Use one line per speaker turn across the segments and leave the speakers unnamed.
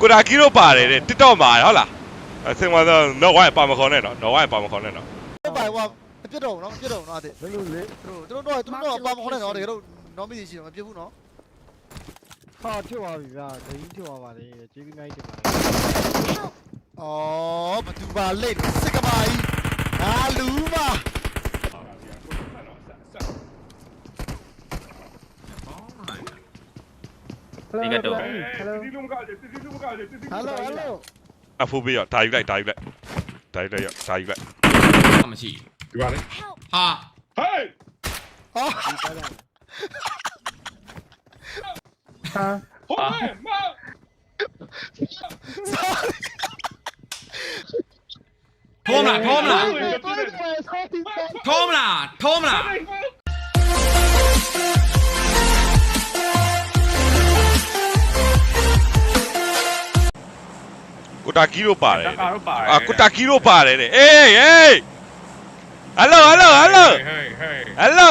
ကိုတာကီတို့ပါတယ်တဲ့ TikTok မှာဟုတ်လားအစင်မတော့တော့ဝိုင်းပါမခေါ်နဲ့နော်တော့ဝိုင်းပါမခေါ်နဲ့နော်
ပိုင်ကမပြတ်တော့ဘူးနော်မပြတ်တော့ဘူးနော်အဲ့
ဘယ်လိုလဲ
သူတို့တို့တို့တို့ပါမခေါ်နဲ့နော်တကယ်တော့နော်မီရှိတော့မပြတ်ဘူးနော်
ဟာဖြစ်သွားပြီဗျာဒင်းဖြစ်သွားပါလေကျေးဇူးများကြီးတင်ပါတယ်
ဩဘသူပါလိတ်စစ်ကမာကြီးဟာလူ မ
ဒီကတော့
ဟယ်လိုဟယ်လိုဟယ်လို
အဖိုးပေးရဒါယူလိုက်ဒါယူလိုက်ဒါယူလိုက်ရဒါယူလိုက်
မရှိ
ဒီပါလေ
ဟာ
ဟေး
ဟော
ဒီတိုင်းလာဟာ
ဟိုမဲမ
ထုံးလားထုံးလား
တော်တယ်ဆောင်းတီးဆောင်း
ထုံးလားထုံးလား
ကိုတာကီတို့ပါတယ်
ကာတို့ပါတယ်
အာကိုတာကီတို့ပါတယ်တဲ့အေးဟေး Hello hello hello hello hello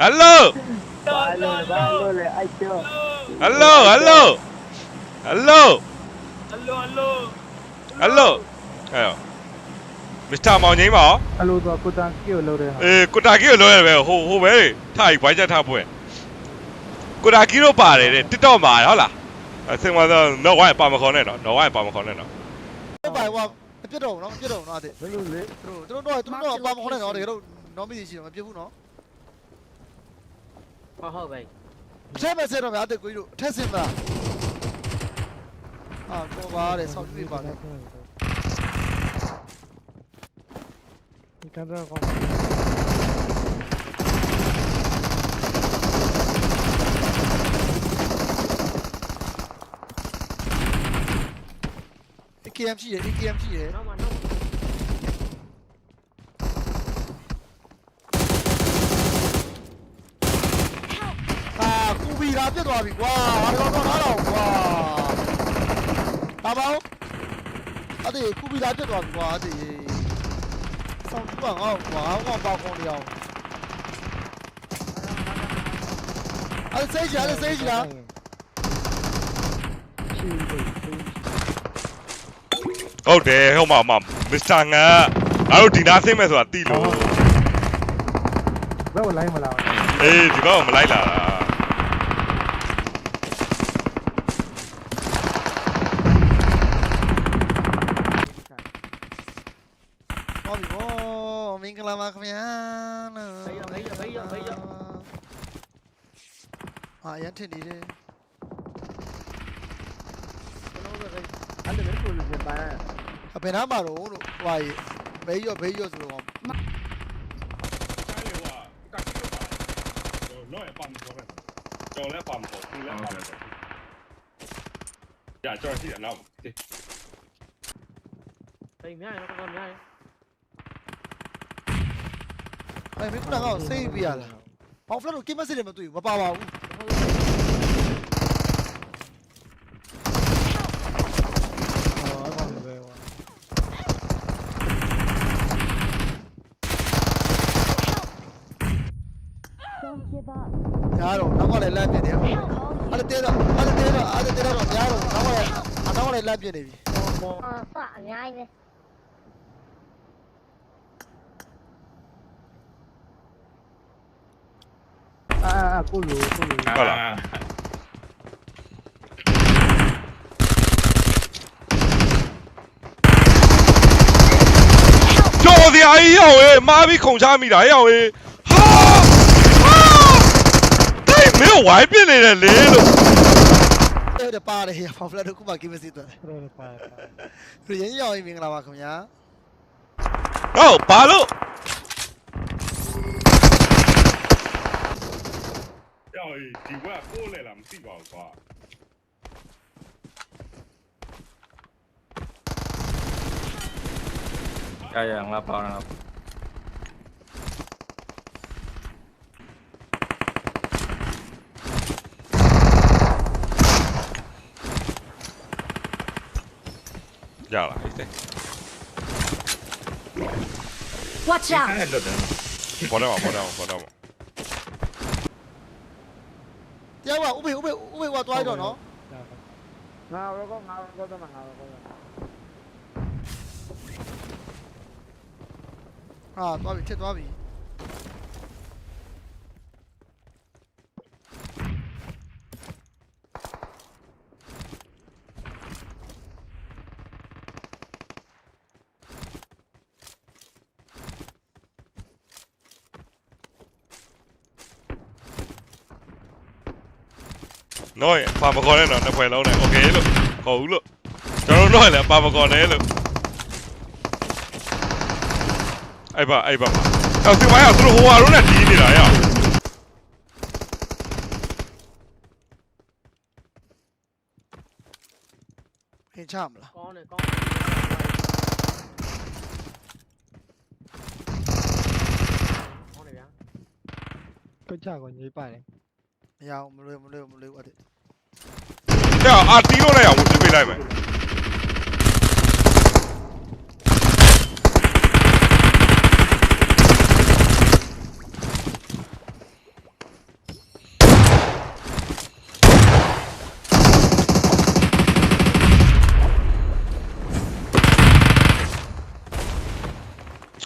hello hello hello hello
hello hello
hello မစ္စတာမော
င်ငိမ့်ပါ
ဟယ်လိုသူကိုတာကီကိုလှုပ်တယ်ဟာအေးကိုတာကီကိုလှုပ်ရပဲဟိုဟိုပဲထားပြီးဝိုင်းချက်ထားပွဲကိုတာကီတို့ပါတယ်တဲ့ TikTok မှာဟုတ်လား အစင်မတော့တော့ဝိုင်းပါမခေါ်နဲ့နော်တော့ဝိုင်းပါမခေါ်နဲ့နော်
ပိုင်ကမပြတ်တော့ဘူးနော်မပြတ်တော့ဘူးနော်အဲ့
Hello, ले.
သူတို့တို့တို့တို့ပါမခေါ်နဲ့နော်တကယ်တော့နော်မီရှိတော့မပြတ်ဘူးနော်
ဟုတ်ဟုတ်ပဲ
အထက်ပဲဆင်တော့ဗျာအဲ့ကိုကြီးတို့အထက်ဆင်ပါအာကောပါတယ်ဆောက်ကြည့်ပါလေ
Ikan dah kau.
ဒီ KM ရှိတယ်ဒီ KM ရှိတယ်
နောက်မှနောက်မှ
အာကူဘီလာပြတ်သွားပြီကွာဟာတော့တော့တော့ကွာဒါပါဦးအဲ့ဒီကူဘီလာပြတ်သွားပြီကွာအဲ့ဒီဆောင်းကြည့်ပါငါ့ကွာငါ့ပေါက်ကောင်းနေအောင်အဲ့စိတ်ကြအဲ့စိတ်ကြလား
Chi đi.
ဟုတ်တယ်ဟုတ်မှာမမစ္စတာငါအားတို့ဒီနာဆင်းမဲ့ဆိုတာတိလို့
Bawa lain malah.
အေးဒီကောင်မလိုက်လာတာ
ဟောပြီဗောမင်္ဂလာပါခင်ဗျာအာရန်ထင်နေတယ်
Ada ni tu le pa.
အဘယ်နာမှာတော့လို့ဟွာရေဘေးရော့ဘေးရော့ဆိုတော့
ဆိုင်လေဝါတကာတော့ပါတယ်တော့ရပါမခေါ်ပဲကျော်လဲပါမခေါ်သူလဲပါမခေါ်ကြာကျော်ရှိတယ်နောက်
တိမ်များရင်တော့များရင်
အဲ့မင်းကတော့စိတ်ပြရလားဘောင်ဖလက်တို့ကိမစစ်တယ်မတွေ့ဘူးမပါပါဘူး
Oh, abang le bawa.
ညာတော့နောက်ကလည်းလမ်းပြနေတယ်အဲ့ဒါတဲတော့အဲ့ဒါတဲတော့အဲ့ဒါတဲတော့ညာတော့နောက်ကလည်း အနောက်ကလည်းလမ်းပြနေပြီ
အာဖအများကြီးပဲ
Ah, aku lu, aku lu.
ဟုတ်လားကျော်စရာကြီးရောက်ရဲ့မားပြီးခုံချမိတာရောက်ရဲ့ဟာဟာတိတ်မင်းဝိုင်းပြနေတယ်လေလို့
အဲ့ဒါပါတယ်ဘောင်ဖလက်တို့ခုမှကိမစစ်တယ်
Terus pa.
ရင်းရောင်းမင်္ဂလာပါခင်ဗျာ
ဟုတ်ဘာလို့
ကျော်ဒီဘက်ကိုလဲလားမသိပါဘူးကွာ
ရရငါပေါင်း
ရလာပြီတဲ့
Watch out
အဲ့လွတ်တယ်
ဘောတော့ဘောတော့ဘောတော့
တရားကဥပေဥပေဥပေကသွားတော့နော်
ငါရောငါရောတော့ငါရော
ဟာသွားပြီဖြစ်သွားပြီ
နော်ရပါမခေါ်နဲ့တော့နှစ်ဖွဲ့လုံးနဲ့โอเคလို့ခေါ်ဦးလို့ကျွန်တော်တို့တော့လည်းပါမခေါ်နဲ့လို့အဲ့ပါအဲ့ပါအော်ဒီမိုင်းကသူတို့ဟိုဟာတို့နဲ့ဒီနေတာရ
ဟင်ချမလား
ကောင်းတယ်ကောင်းကောင်းတယ်ဗျာကိုချကိုညိပါတယ်
မရအောင်မလွယ်မလွယ်မလွယ်ဘူး အဲ့ဒါ
တဲ့အာတီလို့လိုက်အောင်ဝင်ပြလိုက်မယ်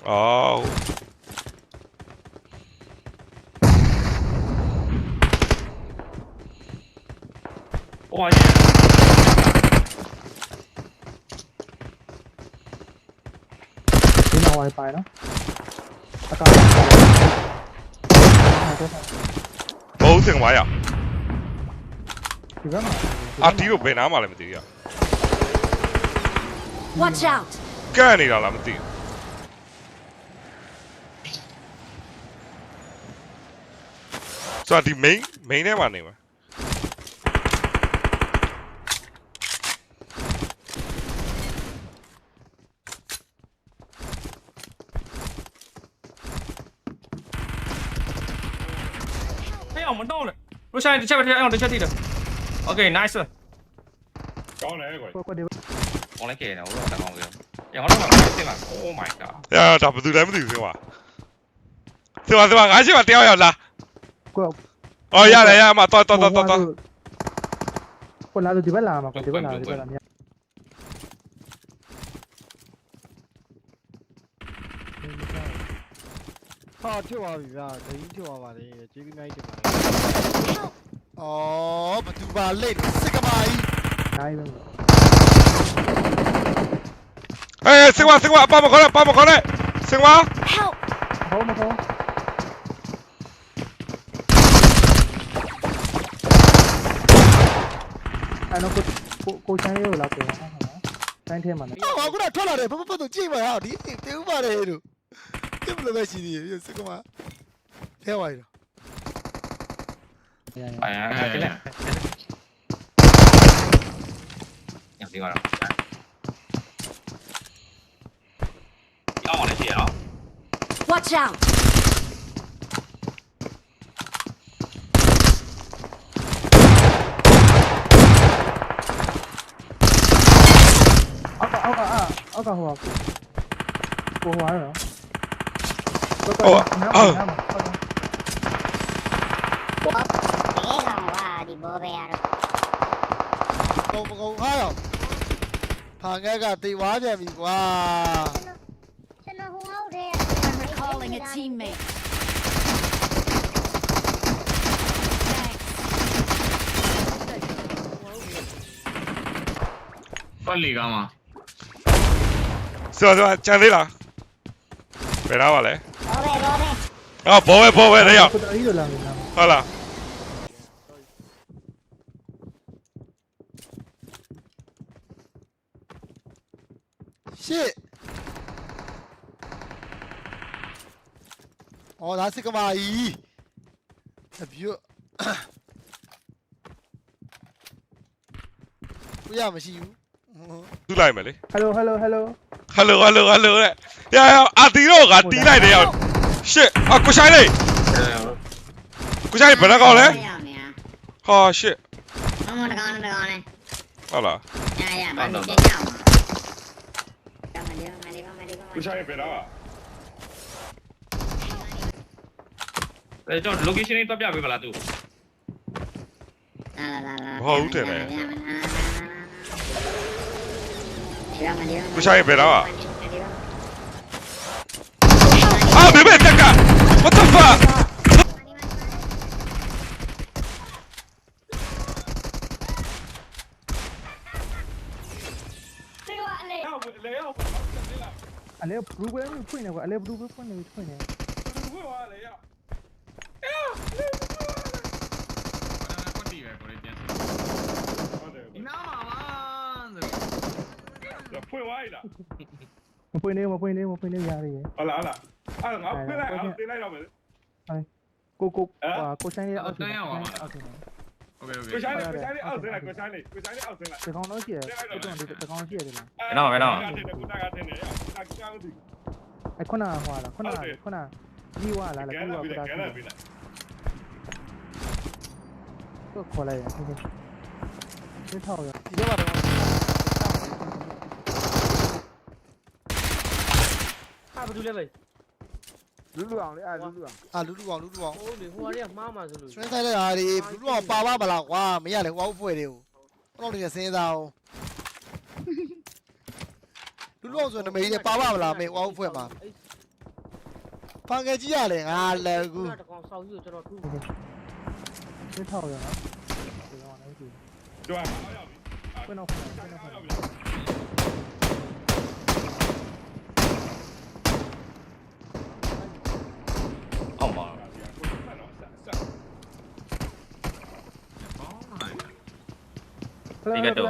အော်
ဟိုဟာရှိ
ဒီမှာ wifi နော်အကောင်
ဘုံစင်ပါရ
ဒီဘက်မှာ
အာတီလို့ဘယ်နားမှလည်းမသိရ
Watch out!
ကန့်နေတာလားမသိဘူးဆိုတော့ဒီ main main ထဲမှာနေမှာ
chơi chơi chơi chơi chơi thì được ok nice rồi có này rồi có lấy kìa nó rồi tao ngon kìa 야 하나만 때만 오 마이
갓야나 무슨 잘못 있어 세화 세화 세화 아시마 뛰어요 나 어야야야마 떠떠떠떠떠 con lado de balama con de balama
က်လာဒီဘက်လာမြဟာချွတ်သွားပြီဗျာဒင်းချွတ်သွားပါလေကျေးဇူးများကြီးတင်ပါတယ်
အော်ဘသူပါလိမ့်စစ်ကမာကြီး
နိုင်ပါ။
ဟေးစင်ပါစင်ပါအပမခေါ်နဲ့အပမခေါ်နဲ့စင်ပါ
Help!
ဟောမဟောအဲ့တော့ကိုကိုချမ်းလေးကိုလာပြန်အောင်နော်တိုင်းထဲမှာနော်
အော်ခုနထွက်လာတယ်ဖဖဖသူကြည့်ပါဟာဒီတေဦးပါတယ်လို့ Kim level ရှိသေးတယ်စစ်ကမဖဲဝိုင်းတော့
ရရ
Phải à, cái này. Nhầm đi vào đó. Nhỏ này chị đó.
Watch out!
။အောက်ကအောက်ကအောက်ကဟိုကကိုဟိုဟာရော။
ဟုတ်
ဟုတ်ဘောဘဲကောင်ဟာဒီဘောဘဲရတော့
ကုံကုံခါတော့ဖာငက်ကတိတ်ဝါပြန်ပြီကွာ
ကျွန်တော်ဟိုအောက်ထဲက recalling a teammate
ပတ်လီ
ကောင်းပါဆိုတော့ကြံသေးလား ယ်နားပါလဲ
ဘောပဲဘောပဲ။
အော်ဘောပဲဘောပဲလေရောက်
ကိုတော်ကြီးလိုလာနေတာ
ဟုတ်လား
ရှစ်အော်ဒါစစ်ကမာကြီးအပြတ်ကိုရမရှိဘူး။
သူ့လိုက်မယ်လေ
ဟယ်လိုဟယ်လိုဟယ်လို
တဲ့ရရအာတီတော့ကတီးလိုက်တယ်ရောက်ရှစ်အကိုဆိုင်လေးကိုဆိုင်ဘယ်နှကောင်လဲ
ဟာရှ
စ်
မမတကောင်တကောင်လဲ
ဟုတ်လား
ရရမမကြောက်ကိုဆိုင်ပြန်လာအဲ
ကျွန်တော်
location လေးတွက်ပြပေးပါ
လား
သူဟုတ်တယ်
လေ
Puxa aí, pera, ó. Ah, meu bem, vem cá! What the fuck?
Ale approve ko ne
ko ale approve ko ne ဖွင့်
ဝါလား
မ
ဖွင့်
နေမဖွင့်နေမဖွင့်နေရရည်
ဟုတ်လားဟုတ်လားအဲ့ငါဖွင့်လိုက်အောင်တင်လိုက်တော့မယ်
ကိုကိုကိုဆိုင်ရဲ့အောက်အောက်အောက်
โอเคโอเค
ကိုဆိုင်လေးကိုဆိုင်လေးအောက်ဆင်းလိုက်ကိုဆိုင်လေးကိုဆိုင်လေးအောက်ဆင်းလိုက်
ဒီကောင်တော့ရှိတယ်ဒီကောင်ဒီကောင်ရှိရတယ်လား
တင်တယ်ကိုတာကတင်တယ်ရောက်တာကောင်းသည်
အဲခုနဟွာလားခုနခုနကြီးဝါလား
ကဲ
ကြီး
လာ
ဝါ
ပြီ
ပဒါ
ကဲလာပြီလား
တော့ခေါ်လိုက်ရဟုတ်ကဲ့ဒီထောက်ရ
ဒီထဲမှာတော့
ဟာဘာလို့လဲပဲ
လူလူအောင်လေအဲလူလူအောင်
အာလူလူအောင်လူလူအောင်
ဟိုလေဟိုကမှားမှာဆိုလို့
စရင်းဆိုင်တဲ့ဟာတွေလူလူအောင်ပါပါမလားကွာမရလေဟိုအောက်ဖွဲ့တွေကိုတော့နေစဉ်းစားအောင်လူလူအောင်ဆိုနမိတ်နဲ့ပါပါမလားမေဟိုအောက်ဖွဲ့မှာဖန်ငယ်ကြီးရလေငါလည်းကူ
တကောင်ဆောက်ယူကျွန်တော်ထူး
ဒီထောက်ရနော်ဒီကောင်လည်းဒီ
ကျွမ်းရောက်ပြီ
ခွန်းတော့ခွန်းတော့ခွန်းတော့
ရောက်ပြီ
အောက်မှာ
ပေါင်းလိုက်
ဟယ်လိုဟယ်လို
ဒီလုံးကောက်တ
Aman. Negato.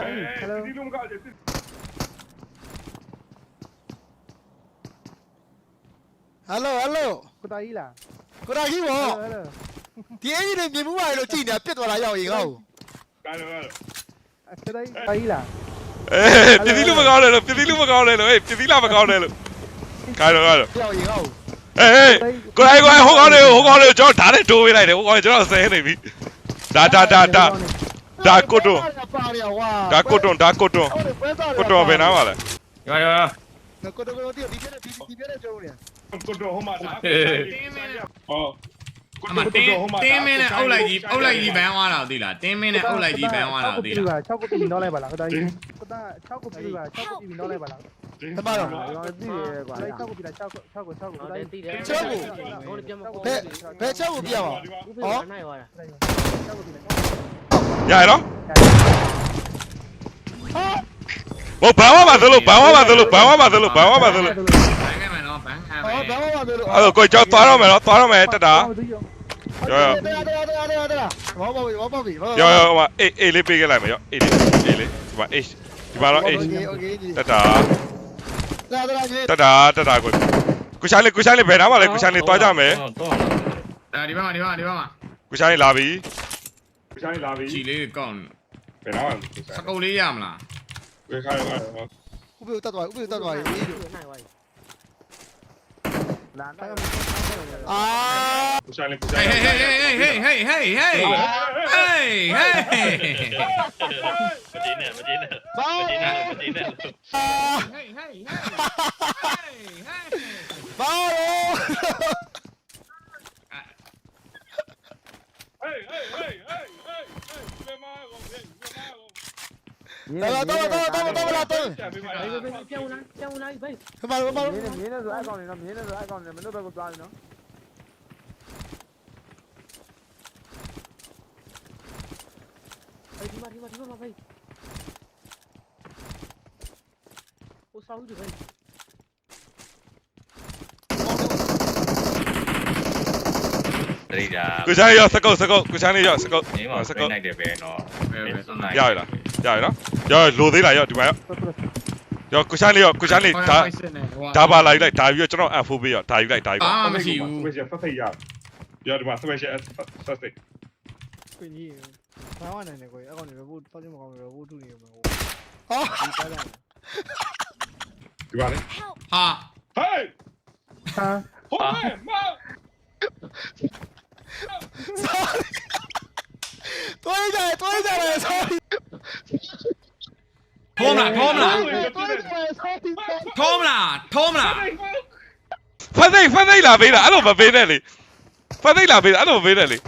Hello hello.
ကိုတာကြီးလား
ကိုတာကြီးဗော
ဟဲ့ဟဲ့
ဒီအင်ဂျင်တွေမြင်မှုပါလေလို့ကြည့်နေတာပြစ်သွားတာရောက်ရင်
ဟုတ် Claro, claro.
ကိုတာကြီးကိုတာကြီးလား
Ê, Alo, tí tí lúc mà alo. cao lên rồi, tí tí lúc mà cao lên rồi, ê, tí tí làm mà cao lên rồi. Cái rồi, cái rồi. ရောက်ရင်ဟုတ်
ရောက်ရင်ကော
အေးအေးကိုလိုက်ကိုဟိုကောင်းလေဟိုကောင်းလေကျွန်တော်ဓာတ်နဲ့တိုးပေးလိုက်တယ်ဟိုကောင်းလေကျွန်တော်ဆဲနေပြီဒါဒါဒါဒါဒါကုတ်တွန်း
ပါရဝါ
ဒါကုတ်တွန်းဒါကုတ်တွန်းကုတ်တွန်းဘယ်နားပါလဲ
ရွာရွာ
ကိုတိုကိုတီဒီပြတဲ့ဒီဒီပြတဲ့ကျုံးနေ
ကိုတော်ဟိုမှာဒါဟော
အမတင်းတင်းမင်းနဲ့အုပ်လိုက်ကြီးအုပ်လိုက်ကြီးဘန်းသွားတာသိလားတင်းမင်းနဲ့အုပ်လိုက်ကြီးဘန်းသွားတာသိလား
6ကိုပြီးတော့လိုက်ပါလားကိုတာကြီးကိုတာ6ကိုပြီးပါ6ကိုပြီးတော့လိုက်ပါလား
တမတော့
သိရကွာလိုက်ဆောက်ကိုပြတာ6ကို6ကို6ကို
လို
က်ကို
လည်းပြန်မပေါ်
ဘယ်ဘယ်ချက်ကိုပြရ
မှာဟောနိုင်သွားတာ
6ကိုပြတာ
ရရတော့ဘောဘာဝမသလို့ဘာဝမသလို့ဘာဝမသလို့ဘာဝမသလို့
ဘန်းခဲ့မယ်နော်ဘန်းခံမယ်
ဟောဘာဝမသလို့
အဲ့တော့ကိုကြောက်သွားတော့မယ်နော်သွားတော့မယ်တက်တာ
ရောရောတရားတရားတရားတရားတရားဘောဘောဘောဘော
ရောရောဟိုအေးအေးလေးပေးခဲ့လိုက်မယ်ရောအေးလေးအေးလေးဒီမှာ H ဒီမှာတော့ H
တက်
တာ တာ
တော်တော်ကြီး
တက်တာတက်တာကိုကိုဆိုင်လေးကိုဆိုင်လေးဘယ်နားမှာလဲကိုဆိုင်လေးသွားကြမယ်
တော့
ဒီဘက်မှာဒီဘက်မှာဒီဘက်မှာ
ကိုဆိုင်လေးလာပြီ
ကိုဆိုင်လာပြီ
ကြည်လေးကောင်း
ဘယ်တော့
စကုတ်လေးရမလား
ဝေခိုင်းပါ
ဥပ္ပေတတ်သွားဥပ္ပေတတ်သွားရေး
နိုင်သွားပြီ
လာတော့
အာ
ကိုဆိုင်လေးကို
ဟေး
ဆိုင်
ဟေးဟေးဟေးဟေးဟေးဟေးဟေးဟေးဟေးဟေး
မကြည့်နဲ့မကြည့်နဲ့
ဘာ
မကြည့်နဲ့မကြည့်နဲ့
အာ
ဟေးဟေးဟေးဟေးဟေး
ဘာလို့
ဟေးဟေးဟေးဟေးဟေးဟေးလေမာကောင်လေမာကောင်
တော်တော်တော်တော်တော် လာတော့
ပြန်ပြီးမှ
ဘေးဘေးပြောင်းလာပြောင်းလာပြီ
ဘာလို့ဘာ
မြ
လို့
င်းနေမြင်းနေဆိုအကောင်နေနော်မြင်းနေဆိုအကောင်နေမင်းတို့ဘက်ကသွားပြီနော်
ဘေးဒီမှာဒီမှာဒီမှာဘေးဟိုဆောက်ယူဘေး
တရိတာ
ကိုဆိုင်ရောစကုတ်စကုတ်ကိုဆိုင်လေးရောစကုတ်
နေမှာ
စ
စ
ကု
ကု
တ်
တ်နိုင်တယ်ပဲနော်
ဘယ်ဘယ်ဆုံးနိုင်
ရရလား ရရနော်ရောလိုသေးလားရောဒီမှာရောရောကိုဆိုင်လေးရောကိုဆိုင်လေးဒါဒါပါလာယူလိုက်ဒါပြီးတော့ကျွန်တော် F4 ပေးရောဒါယူလိုက်ဒါယူလိုက်
အာမရှိဘူး
ဝေးချက်ဖတ်ဖိတ်ရပြောဒီမှာ special set
ခွင့်ကြီးဘာမှနိုင်နေကိုအကောင်နေဘို့တော့ချင်းမကောင်းဘူးဘို့ထုနေမှာဟို
ဟော
ဒီတိုင်း
ဒီပါလေ
ဟာ
ဟေး
ဟာ
ဟိုမေမေ
တွဲကြတယ်တွဲကြတယ် sorry
ထုံးမလားထုံးမလား
တွဲကြတယ် sorry
ထုံးမလားထုံးမလား
ဖတ်သိဖတ်သိလာပေးတာအဲ့လိုမပေးနဲ့လေဖတ်သိလာပေးတာအဲ့လိုမပေးနဲ့လေ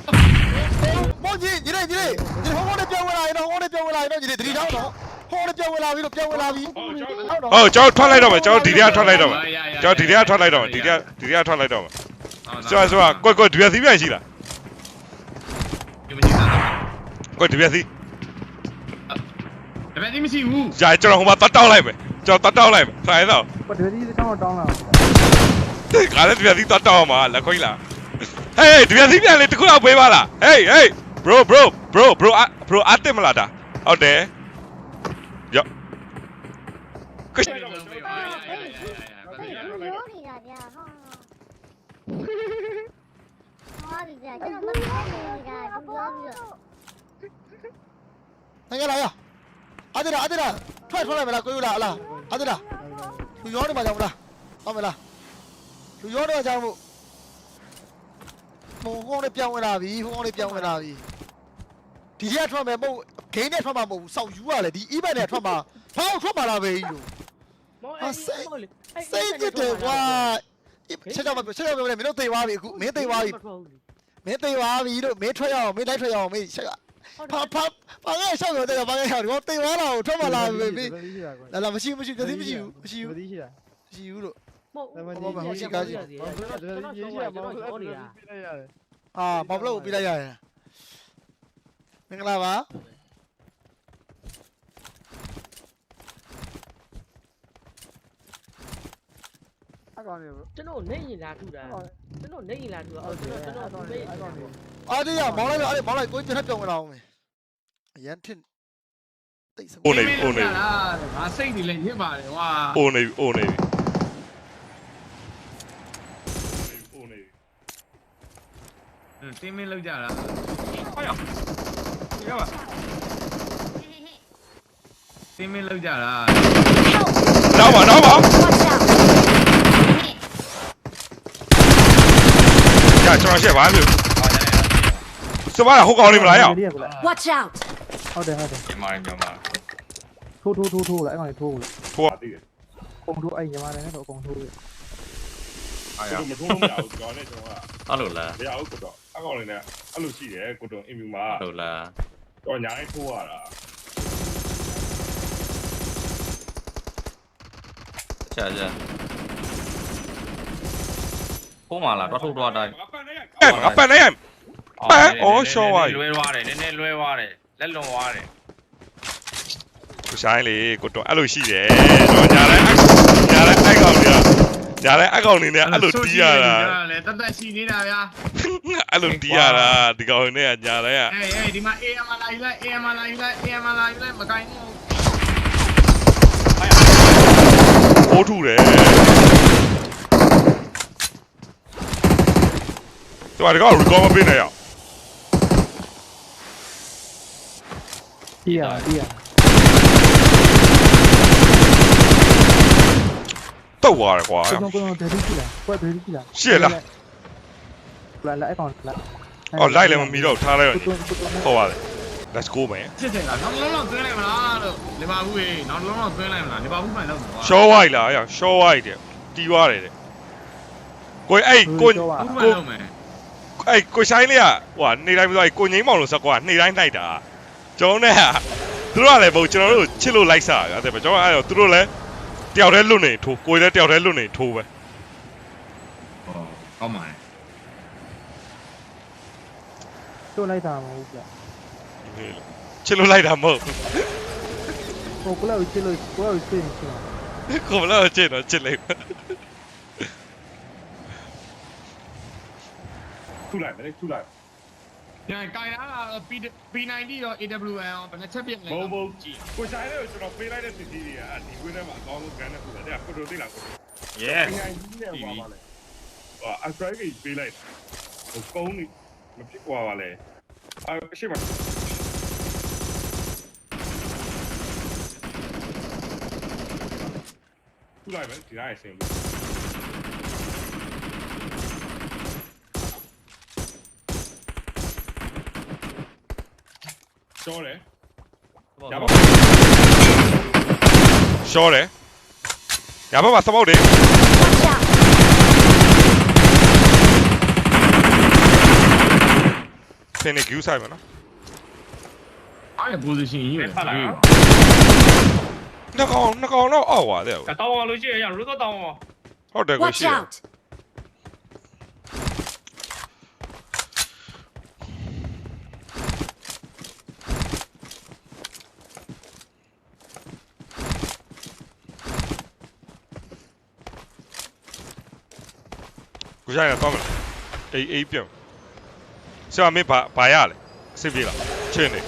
မောင်ကြီးညီလေးညီလေးညီဟောင်းနဲ့ပြောင်းဝင်လာရင်တော့ဟောင်းနဲ့ပြောင်းဝင်လာရင်တော့ညီလေးတတိထောင်းတော့ဟဟိုလည်းပြောင်းဝင်လာပြီလို့ပြောင်းဝင်လာပြီ
ဟုတ်ကျွန်တော်
ဟုတ်တော့
ဟုတ်ကျွန်တော်ထွက်လိုက်တော့မယ်ကျွန်တော်ဒီထဲကထွက်လိုက်တော့မယ်ကျွန်တော်ဒီထဲကထွက်လိုက်တော့မယ်ဒီထဲကဒီထဲကထွက်လိုက်တော့မယ်ဆိုတော့ဆိုတော့ကွက်ကွက်ဒီပြစီပြန်ရှိလား
ဒီမကြီးသား
ကွက်ဒီပြစီ
ဒါပေမဲ့မရှိဘူး
ကြာကျွန်တော်ဟိုမှာတတ်တောက်လိုက်မယ်ကျွန်တော်တတ်တောက်လိုက်မယ်ဖိုင်တော့
ဟိုဒီဒီတောင်းတောင်းလာ
ခါလည်းဒီပြစီတတ်တောက်မှာလက်ခွိလားဟေးဒီပြစီပြန်လေတခုတော့ပေးပါလားဟေးဟေး bro bro bro bro bro အတက်မလားဒါဟုတ်တယ်ယောကရှ
အဲ့လိုပြောနေတာဗျာဟာဟာဒီကြာကျွန်တော်မပြောနေတာသူပြောပြီးတော့
နို င်ငံလာရအဒရာအဒရာထွက်ထွက်လိုက်မလားကိုယူလားအလားအဒရာလူရောနေမှာကြောင်မလားဟုတ်မလားလူရောနေမှာကြောင်မို့ဟိုဟိုလည်းပြောင်းဝင်လာပြီဟိုလည်းပြောင်းဝင်လာပြီဒီရက်ထွက်မယ်မဟုတ်ဂိမ်းနဲ့ထွက်မှာမဟုတ်ဘူးစောက်ယူရလေဒီ event နဲ့ထွက်မှာဟောထွက်မှာလားပဲကြီးလို့
မောအဲ့
စိတ်ကြည့်တယ်ကွာချက်တော့ချက်တော့မင်းတို့သိသွားပြီအခုမင်းသိသွားပြီမင်းသိသွားပြီလို့မင်းထွက်ရအောင်မင်းလိုက်ထွက်ရအောင်မင်းချက်က ဖဖဖငယ်ရှောက်ရတယ်ဖငယ်ရှောက်တယ်သိသွားတော့ထွက်မလာပြီမင်းလာလာမရှိမရှိကတိမရှိဘူးမရှိဘူး
ဒီရှိတာ
မရှိဘူးလို့
မော
ဒါမှ
မော
ဒီ
မော
ရှိ
ရှိ
ကား
ကား
ကြီး
ကြီး
ဘာ
ကျွန်
လို့
တော်
ဒီ
ကျွန်
ရှိ
တော်
တာ
ကျွန်
ဘာ
တော်
လို့
ပြောနေတာ
ပြလိုက်ရတယ်
အာဘာလို့ပြလိုက်ရတယ်မင်္ဂလာပါ
အကောင်နေဘ
ကျွန်တော်နေရင်လာထူတာကျွန်တော်နေရင်လာထူတာအော်ကျွန်တော်ကျွန်တော်နေ
အကောင်နေ
အားတရမောင်းလိုက်ပါအဲ့မောင်းလိုက်ကိုင်းပြန်ထပ်ပြောင်းကြတာအောင်မယ်အရန်ထင်တိတ်စ
ပိုးနေပိုးနေ
ငါစိတ်နေလဲညစ်ပါတယ်ဟွာ
ပိုးနေပိုးနေပိုး
နေ
တင်းမင်းလောက်ကြတာ
ဟောရရပါ
တင်းမင်းလောက်ကြတာ
တော့ပါတော့ပါ
Watch out!
ကြာကျွန်တော်ရှက်ပါပြီစပါးဟိုကောင်လေးမလားရောက်
Watch out!
ဟုတ်တယ်ဟုတ်တယ်
မြန်မာမြန်မာ
ထိုးထိုးထိုးထိုးလိုက်အကောင်နေထိုးလို့
ပါသေးတယ်
ပုံထိုးအဲ့ညီမလည်းတော့အကုန်ထိုးလို့
အားရ
ကျွန်တော်မထုံးလို့မရဘူးကျွန်တော်နဲ့ကျွန်တော်က
အဲ့လိုလား
မရဘူးကိုတော့အကောင်လေးနဲ့အဲ့လိုရှိတယ်ကိုတော့အင်မြူမှာ
အဲ့လိုလား
တော့ညာတိုင်းထိုးရတာ
ချာ ချာကိုမလာတော့ထုတ်တော့တိုင်း
အပန်းနဲ့
အဲ့ငါပန်နေရပန်အော်ရှော့ဝိုင်း
လွဲသွားတယ်နည်းနည်းလွဲသွားတယ်လက်လွန်သွားတယ်
ကိုဆိုင်လေကိုတော့အဲ့လိုရှိတယ်တော့ညာလဲညာလဲအဲ့ကောင်တွေကညာလဲအဲ့ကောင်နေနဲ့အဲ့လိုတီးရတာ
လေတတ်ရှိနေတာဗျာ
အဲ့လိုတီးရတာဒီကောင်နဲ့ညာလဲက
အေးအေးဒီမှာ AM လာယူလိုက် AM လာယူလိုက် AM လာယူလိုက်မကိုင်းဘူး
ပိုးထုတယ် တော်တယ်ကောင် record မပေးနဲ့ရောက်
ဒီရဒီရ
တုတ်သွားတယ်ကွာ
ကိုကောင်ကိုတေးရှိလားကိုတေးရှိလား
ရှေ့လား
လာလာအကောင်လာ
အော်လိုက်လည်းမမီတော့ထားလိုက်တော့
ကိုကိုကို
ဟုတ်ပါတယ် let's go man
စစ်တယ်လားနောက်လုံးတော့သွင်းလိုက်မလားလို့လီဗာပူးရေနောက်လုံးတော့သွင်းလိုက်မလားလီဗာပူးမှလောက်သွား
short wide လားရ short wide တဲ့တီးသွားတယ်တဲ့ကိုအဲ့ကို
ဘူးမှလောက်မယ်
အဲ့ကိုဆိုင်လေးကဟိုကနေတိုင်းပြီးတော့ကိုငိမ့်မောင်လို့စကွာနေတိုင်းလိုက်တာကျွန်တော်နဲ့သူတို့ကလည်းမဟုတ်ကျွန်တော်တို့ချစ်လို့လိုက်စားရတယ်ဗျကျွန်တော်အဲ့တော့သူတို့လည်းတယောက်တည်းလွတ်နေထိုးကိုယ်လည်းတယောက်တည်းလွတ်နေထိုးပဲ
ဟောကောင်းပါလေ
တို့လိုက်တာမဟုတ်ဗျ
ချစ်လို့လိုက်တာမဟုတ်
ဟိုကလောက်ချစ်လို့ကိုလောက်ချစ်ရင်ချစ်မှာ
ကိုမလို့ချစ်တော့ချစ်လိုက်
ထူလိုက်မယ်ထူလိုက်
ညာကိုင်လာတာ P P90 ရော AWN ရောဘယ်နှချက်ပြစ်လဲ
ဘုံဘုံကိုဆိုင်လေးကိုကျွန်တော်ပေးလိုက်တဲ့ပစ္စည်းတွေကဒီကွင်းထဲမှာအကောင်းဆုံးကန်တဲ့ခုတယ်ကိုတို့သိလားကို
yes
ငိုင်းကြီးနဲ့ပါပါလေအာအစရိုက်ကြီးပေးလိုက်ဟိုကုန်းနေမဖြစ်ကွာပါလေအာရှိပါထူလိုက်မယ်ဒီတိုင်းအစင် ရှောတယ်ရပါ
ရှောတယ်ရပါပါစမောက်တယ်
Watch out!
ဖင်းနေ view ဆိုင်မှာနော်
အားရ position ကြီးပဲ
ဖတ်လာ
နှစ်ကောင်နှစ်ကောင်တော့အောက်ပါတဲ့
ကတောင်းအောင်လို့ရှိရင်ရရတော့တောင်းအောင်
ဟုတ်တယ်ကို
Watch
ရှိတယ်
out!
ကိုရှိုင်းကတော့မလားအေးအေးပြန်ဆရာမင်းဘာဘာရလဲအစ်ပြေးလားချင်းနေ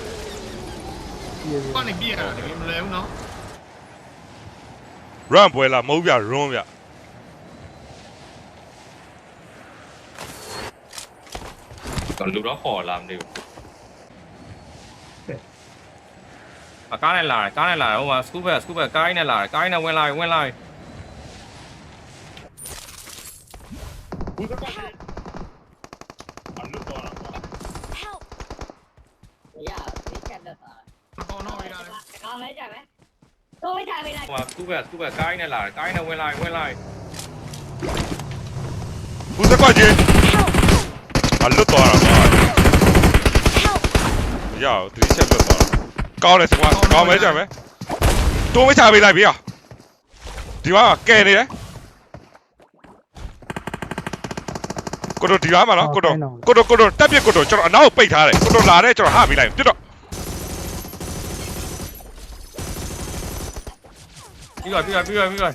ကနေပြည့်ရတာတကယ်မလဲဘူးနော်
run ပွဲလားမဟုတ်ပြ run ပြ
တော့လူတော့ခေါ်လာမသိဘူးအကားနဲ့လာတယ်ကားနဲ့လာတယ်ဟိုမှာစကူဘက်စကူဘက်ကားနဲ့လာတယ်ကားနဲ့ဝင်လာပြီဝင်လာပြီ
ဘူးတော့တယ်အလွတ်တော့တာ
Help!
ရဒီချက်တော့တာ
ပေါ်တော့ရတယ်
ကောင်းလဲကြမယ်တော့ဝိထားပေးလိုက်
ဟိုမှာစကူဘက်စကူဘက်ကားနဲ့လာတယ်ကားနဲ့ဝင်လာပြီဝင်လာပြီ
ဘူးစကွက်ကြီးအလွတ်သွားတာပါ
Help!
မရဘူးသတိချက်လွတ်သွားတာကောင်းတယ်စကွက်ကောင်းမဲကြမယ်တိုးမချပေးလိုက်ပြီဟာဒီမှာကဲနေတယ် ကိုတို့ဒီမှာမနော်ကိုတို့ကိုတို့ကိုတို့တက်ပြစ်ကိုတို့ကျွန်တော်အနောက်ကိုပိတ်ထားတယ်ကိုတို့လာတဲ့ကျွန်တော်ဟပေးလိုက်ပြစ်တော့
ပြီးတော့ပြီးတော့ပြီးတော့ပြီးတော့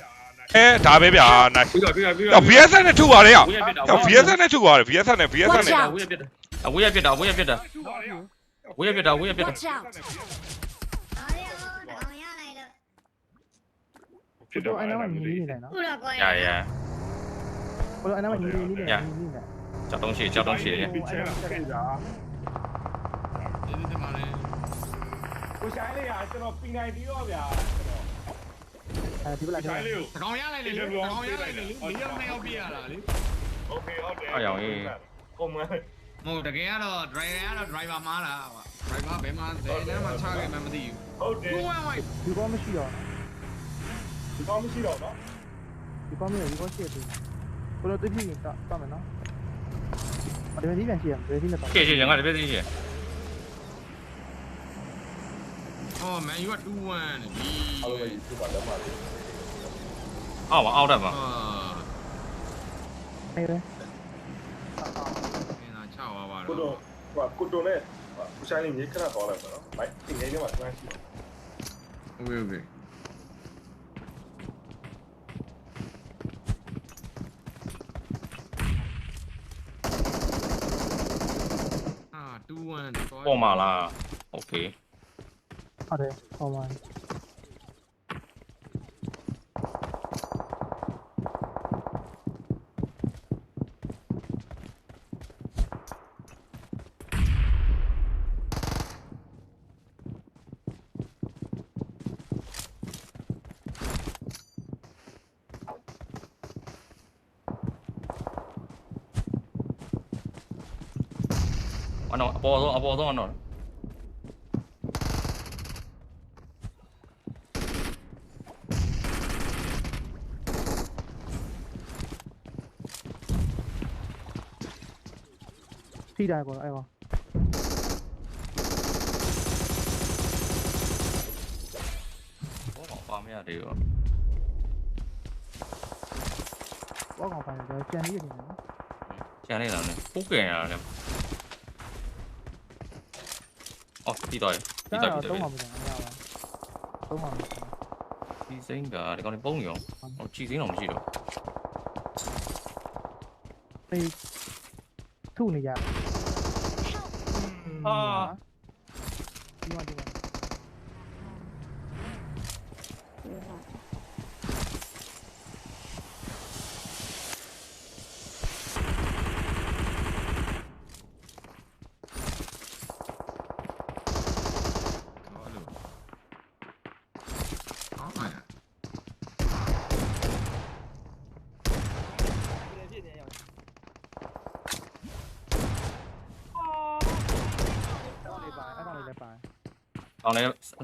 အဲဒါပဲဗျာနိုင်
ပြီးတော့ပြီးတော့ပြီး
တော့ VS နဲ့ထုပါတယ်ဟာ
ဝေးရပြစ်တာ
တော့ VS နဲ့ထုပါတယ် VS နဲ့ VS နဲ့
Watch out
ဝေးရပြစ်တာအဝေးရပြစ်တာဝေးရပြစ်တာ
သူ့ပါလေ
ဝေးရပြစ်တာဝေးရပြစ်တာ
Watch out!
ဖြစ်တော့
အဲ့
အဲ့
နား
ဒါ
မှာ
မ
ညီ
သိ
နေတယ်နော်
Ura koy.
ရရ
ဘယ်လိုအဲ့နားမှာညီနေနေတယ် ညီနေတယ်
ကြောက်တော့ရှိကြောက်တော့ရှိရ
ဘူးချဲလာခဲ့တာ
ဒီဒီမှာလေ
ကိုဆိုင်လေးကကျွန်တော်ပီနိုင်ပြီးတော့ဗျာ
အဲဒီဘက်လာ
ဆိုင်လေးကို
တကောင်ရလိုက်လေတကောင်ရလိုက်လေလေးယောက်နှစ်ယောက်ပြရတာလေ
โอเคဟုတ်တယ်
အားရောင်ရေး
ပုံမှန်
မဟုတ်တကယ်ကတော့ driver ကတော့ driver မားတာကွာ driver ဘယ်မှာဘယ်တန်းမှာချခဲ့မှမသိဘူး
ဟုတ်တယ်
ဘူးဝိုင်းဝိုင်း
ဒီကောမရှိတော့
ဒီကောင်းမရှိတော့နော်
ဒီကောမရှိဒီကောရှိတယ်ဘယ်လိုသိပြီတော့တော့မယ်နော်အဲ့ ဒီပြန်ကြည့်ရမယ်ဒီနဲ့တော့
ရှေ့ရှေ့ရငါတပည့်ရှေ့
အော် man you are 2 1ဒီ
ဟုတ်ကဲ့ဒီပါလက်မှာ
အောက်ပါအောက်တက်ပါ
အာ
အဲ့ဒါ
နင်သာချသွားပါ
ကို
တော့
တော့ဟိုကိုတုံနဲ့ကိုဆိုင်လေးမြေခဏပေါ်လိုက်ပါနော်ဘိုက်ဒီငယ်လေးမှာတွန်းရှိတယ်
过马啦，OK。好的，过马。 အ
နော်အပေါ်ဆုံးအပေါ်ဆုံးအနော်
ထိတာကောအဲ့ကော
ဘောပါမရသေးဘူး
ဘောကောင်ပါနေတယ်ကြံနေရတယ်နော်
ကြံနေလာတယ်ပုတ်ကင်ရတယ် P 袋
，P
袋
P
袋，
黐
線
㗎！你講你崩用，我黐線都
唔知道。你 too 嚟㗎？啊！點啊？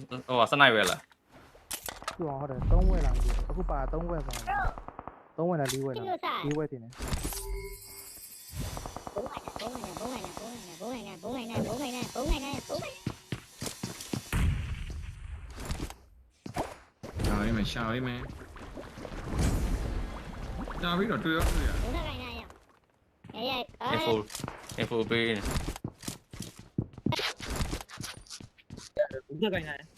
ဟိုကစ
နို
က်
ပဲလားပြအောင်
ဟု
တ်တယ်3ဝက်လာပြီအခုပါ3ဝက်ပါ3ဝက်လား4ဝက်လား4ဝက်တင်တယ်
ဘုံနိုင်ဘုံနိုင်ဘုံနိုင်ဘုံနိုင်ဘုံနိုင်ဘုံနိုင်ဘုံနိုင်ဘုံနိုင်ဘုံနိုင်
ရှာရေးမယ်ရှာရေးမယ်ရှာပြီးတော့တွေ့ရောတွေ့ရ
ဘုံနိုင်နိုင်ရအေးအေး
F4 F4 ပေးနေ
ဘုံနိုင်နို
င်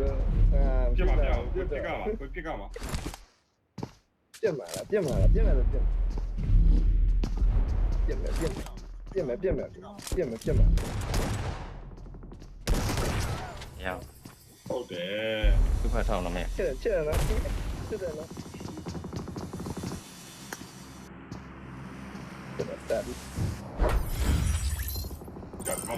တော့အာ
ပြစ်ပါပြကိုပြစ်ကပါကိုပြစ်ကပါ
ပြက်မှာလားပြက်မှာလားပြက်မှာလားပြက်ပြက်မယ်ပြက်မယ်ပြက်မယ်ပြက်မယ်ပြက်မယ်ပြက်မယ်
ရအောင်
ဟုတ်တယ်
သူ့ဖက်ထောင်းတော့မရ
ချက်ချက်နော်ချက်တယ်နော်တက်တက်
ကျန်မ